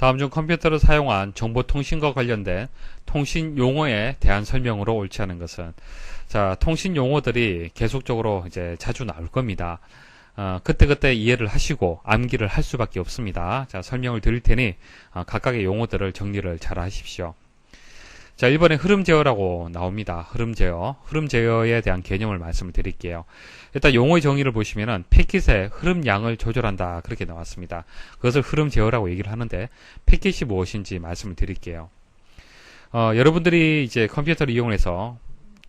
다음 중 컴퓨터를 사용한 정보통신과 관련된 통신 용어에 대한 설명으로 옳지 않은 것은 자 통신 용어들이 계속적으로 이제 자주 나올 겁니다. 어, 그때그때 이해를 하시고 암기를 할 수밖에 없습니다. 자 설명을 드릴 테니 어, 각각의 용어들을 정리를 잘 하십시오. 자, 1번에 흐름 제어라고 나옵니다. 흐름 제어. 흐름 제어에 대한 개념을 말씀을 드릴게요. 일단 용어의 정의를 보시면은 패킷의 흐름 양을 조절한다. 그렇게 나왔습니다. 그것을 흐름 제어라고 얘기를 하는데 패킷이 무엇인지 말씀을 드릴게요. 어, 여러분들이 이제 컴퓨터를 이용해서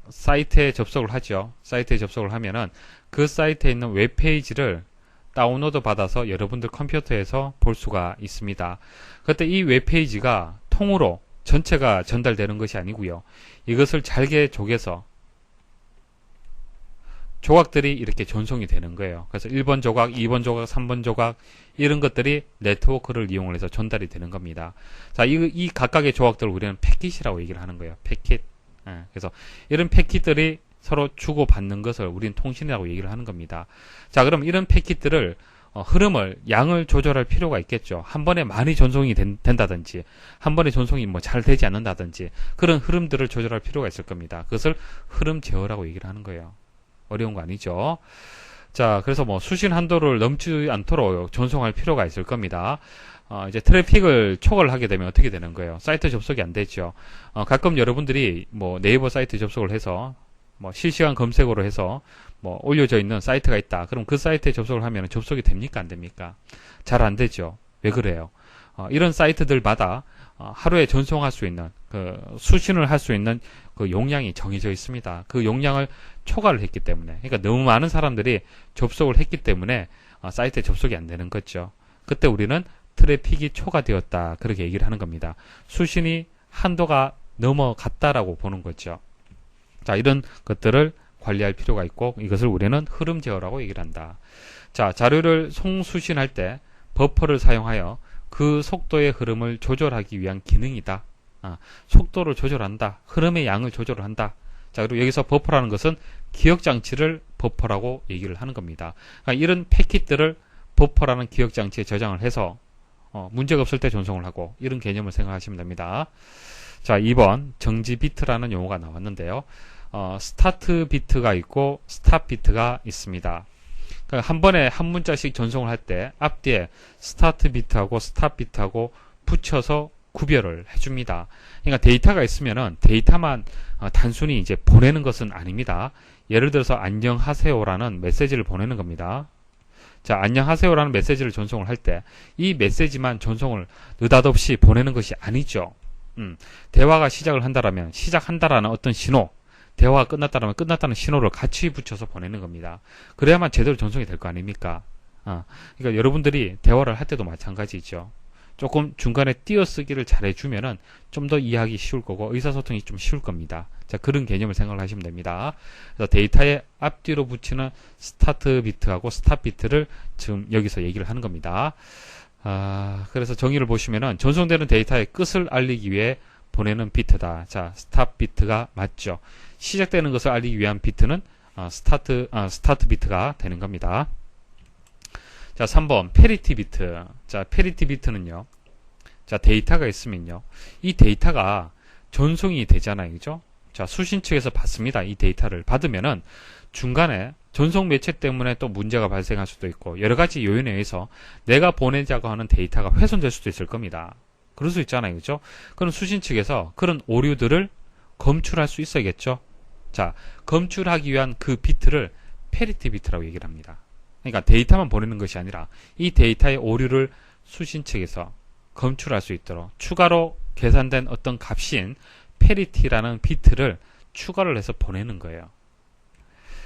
사이트에 접속을 하죠. 사이트에 접속을 하면은 그 사이트에 있는 웹페이지를 다운로드 받아서 여러분들 컴퓨터에서 볼 수가 있습니다. 그때 이 웹페이지가 통으로 전체가 전달되는 것이 아니고요. 이것을 잘게 조개서 조각들이 이렇게 전송이 되는 거예요. 그래서 1번 조각, 2번 조각, 3번 조각 이런 것들이 네트워크를 이용을 해서 전달이 되는 겁니다. 자, 이, 이 각각의 조각들을 우리는 패킷이라고 얘기를 하는 거예요. 패킷. 예, 그래서 이런 패킷들이 서로 주고받는 것을 우리는 통신이라고 얘기를 하는 겁니다. 자, 그럼 이런 패킷들을 어, 흐름을 양을 조절할 필요가 있겠죠. 한 번에 많이 전송이 된, 다든지한 번에 전송이 뭐 잘 되지 않는다든지 그런 흐름들을 조절할 필요가 있을 겁니다. 그것을 흐름 제어라고 얘기를 하는 거예요. 어려운 거 아니죠. 자, 그래서 뭐 수신 한도를 넘지 않도록 전송할 필요가 있을 겁니다. 어, 이제 트래픽을 초과를 하게 되면 어떻게 되는 거예요? 사이트 접속이 안 되죠. 어, 가끔 여러분들이 뭐 네이버 사이트 접속을 해서 뭐 실시간 검색어로 해서 뭐 올려져 있는 사이트가 있다. 그럼 그 사이트에 접속을 하면 접속이 됩니까? 안 됩니까? 잘 안 되죠. 왜 그래요? 어, 이런 사이트들마다 어, 하루에 전송할 수 있는 그 수신을 할 수 있는 그 용량이 정해져 있습니다. 그 용량을 초과를 했기 때문에 그러니까 너무 많은 사람들이 접속을 했기 때문에 어, 사이트에 접속이 안 되는 거죠. 그때 우리는 트래픽이 초과되었다 그렇게 얘기를 하는 겁니다. 수신이 한도가 넘어갔다라고 보는 거죠. 자, 이런 것들을 관리할 필요가 있고 이것을 우리는 흐름 제어라고 얘기를 한다. 자, 자료를 송수신할 때 버퍼를 사용하여 그 속도의 흐름을 조절하기 위한 기능이다. 아, 속도를 조절한다. 흐름의 양을 조절을 한다. 자, 그리고 여기서 버퍼라는 것은 기억 장치를 버퍼라고 얘기를 하는 겁니다. 그러니까 이런 패킷들을 버퍼라는 기억 장치에 저장을 해서 어, 문제가 없을 때 전송을 하고 이런 개념을 생각하시면 됩니다. 자, 2번 정지 비트라는 용어가 나왔는데요. 어, 스타트 비트가 있고 스탑 비트가 있습니다. 그러니까 한 번에 한 문자씩 전송을 할 때 앞뒤에 스타트 비트하고 스탑 비트하고 붙여서 구별을 해줍니다. 그러니까 데이터가 있으면은 데이터만 어, 단순히 이제 보내는 것은 아닙니다. 예를 들어서 안녕하세요라는 메시지를 보내는 겁니다. 자, 안녕하세요라는 메시지를 전송을 할 때 이 메시지만 전송을 느닷없이 보내는 것이 아니죠. 음, 대화가 시작을 한다라면 시작한다라는 어떤 신호, 대화가 끝났다면 끝났다는 신호를 같이 붙여서 보내는 겁니다. 그래야만 제대로 전송이 될 거 아닙니까? 아, 그러니까 여러분들이 대화를 할 때도 마찬가지죠. 조금 중간에 띄어쓰기를 잘 해주면은 좀 더 이해하기 쉬울 거고 의사소통이 좀 쉬울 겁니다. 자 그런 개념을 생각을 하시면 됩니다. 그래서 데이터의 앞뒤로 붙이는 스타트 비트하고 스탑 비트를 지금 여기서 얘기를 하는 겁니다. 아, 그래서 정의를 보시면은 전송되는 데이터의 끝을 알리기 위해 보내는 비트다. 자, 스탑 비트가 맞죠. 시작되는 것을 알리기 위한 비트는 어, 스타트 어, 스타트 비트가 되는 겁니다. 자, 3번 페리티 비트. 자, 페리티 비트는요. 자, 데이터가 있으면요. 이 데이터가 전송이 되잖아요. 그죠? 자, 수신 측에서 받습니다. 이 데이터를 받으면은 중간에 전송 매체 때문에 또 문제가 발생할 수도 있고 여러 가지 요인에 의해서 내가 보내자고 하는 데이터가 훼손될 수도 있을 겁니다. 그럴 수 있잖아요. 그죠? 그럼 수신 측에서 그런 오류들을 검출할 수 있어야겠죠? 자, 검출하기 위한 그 비트를 페리티 비트라고 얘기를 합니다. 그러니까 데이터만 보내는 것이 아니라 이 데이터의 오류를 수신 측에서 검출할 수 있도록 추가로 계산된 어떤 값인 페리티라는 비트를 추가를 해서 보내는 거예요.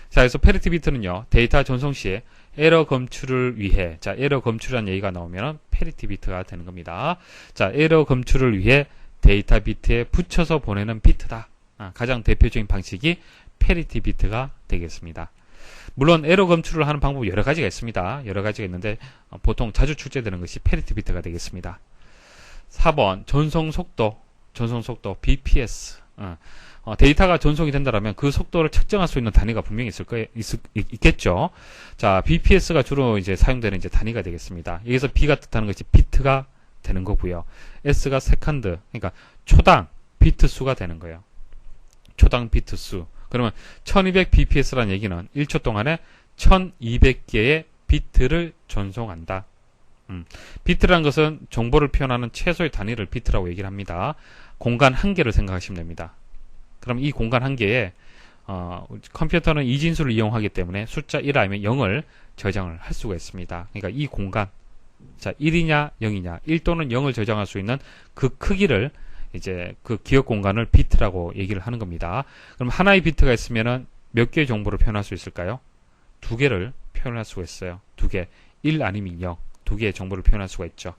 자, 그래서 페리티 비트는요, 데이터 전송 시에 에러 검출을 위해, 자, 에러 검출이라는 얘기가 나오면 페리티 비트가 되는 겁니다. 자, 에러 검출을 위해 데이터 비트에 붙여서 보내는 비트다. 아, 가장 대표적인 방식이 페리티 비트가 되겠습니다. 물론 에러 검출을 하는 방법 여러 가지가 있습니다. 여러 가지가 있는데 어, 보통 자주 출제되는 것이 페리티 비트가 되겠습니다. 4번 전송 속도, 전송 속도 BPS. 어, 어, 데이터가 전송이 된다면 그 속도를 측정할 수 있는 단위가 분명히 있을 거 있, 있겠죠. 자, BPS가 주로 이제 사용되는 이제 단위가 되겠습니다. 여기서 B가 뜻하는 것이 비트가 되는 거고요. S가 세컨드, 그러니까 초당 비트 수가 되는 거예요. 초당 비트 수. 그러면 1200bps라는 얘기는 1초 동안에 1200개의 비트를 전송한다. 음, 비트라는 것은 정보를 표현하는 최소의 단위를 비트라고 얘기를 합니다. 공간 한 개를 생각하시면 됩니다. 그럼 이 공간 한 개에 어, 컴퓨터는 이진수를 이용하기 때문에 숫자 1 아니면 0을 저장을 할 수가 있습니다. 그러니까 이 공간 자 1이냐 0이냐 1 또는 0을 저장할 수 있는 그 크기를 이제 그 기억 공간을 비트라고 얘기를 하는 겁니다. 그럼 하나의 비트가 있으면은 몇 개의 정보를 표현할 수 있을까요? 두 개를 표현할 수가 있어요. 두 개. 1 아니면 0. 두 개의 정보를 표현할 수가 있죠.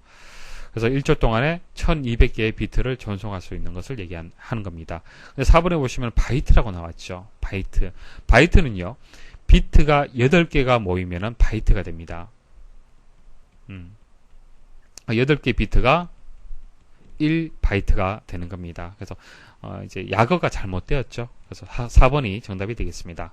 그래서 1초 동안에 1200개의 비트를 전송할 수 있는 것을 얘기하는 겁니다. 4번에 보시면 바이트라고 나왔죠. 바이트. 바이트는요, 비트가 8개가 모이면은 바이트가 됩니다. 음. 8개 비트가 1바이트가 되는 겁니다. 그래서 어, 이제 약어가 잘못되었죠. 그래서 4번이 정답이 되겠습니다.